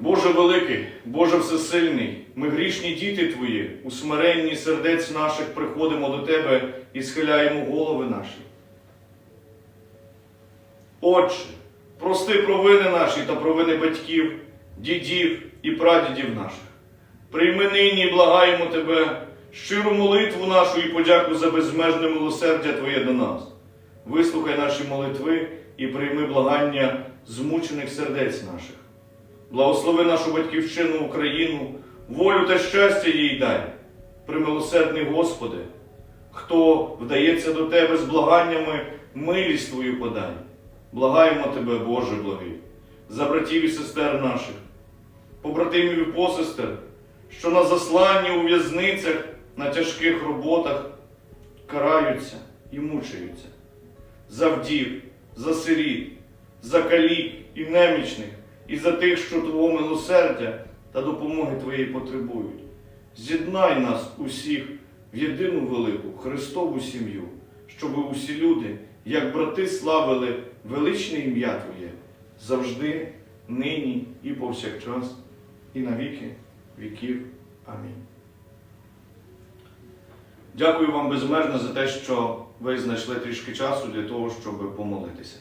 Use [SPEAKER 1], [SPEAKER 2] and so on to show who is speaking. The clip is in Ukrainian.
[SPEAKER 1] Боже великий, Боже всесильний, ми грішні діти Твої, у смиренні сердець наших приходимо до Тебе і схиляємо голови наші. Отче, прости провини наші та провини батьків, дідів і прадідів наших. Прийми нині, благаємо Тебе, щиру молитву нашу і подяку за безмежне милосердя Твоє до нас. Вислухай наші молитви і прийми благання змучених сердець наших. Благослови нашу батьківщину Україну, волю та щастя їй дай. Примилосердний Господи, хто вдається до Тебе з благаннями, милість Твою подай. Благаємо Тебе, Боже благий, за братів і сестер наших, побратимів і посестер, що на засланні у в'язницях, на тяжких роботах караються і мучаються, за вдів, за сиріт, за калік і немічних, і за тих, що Твого милосердя та допомоги Твоєї потребують. З'єднай нас усіх в єдину велику Христову сім'ю, щоб усі люди, як брати, славили величне ім'я Твоє завжди, нині і повсякчас, і на віки віків. Амінь. Дякую вам безмежно за те, що ви знайшли трішки часу для того, щоб помолитися.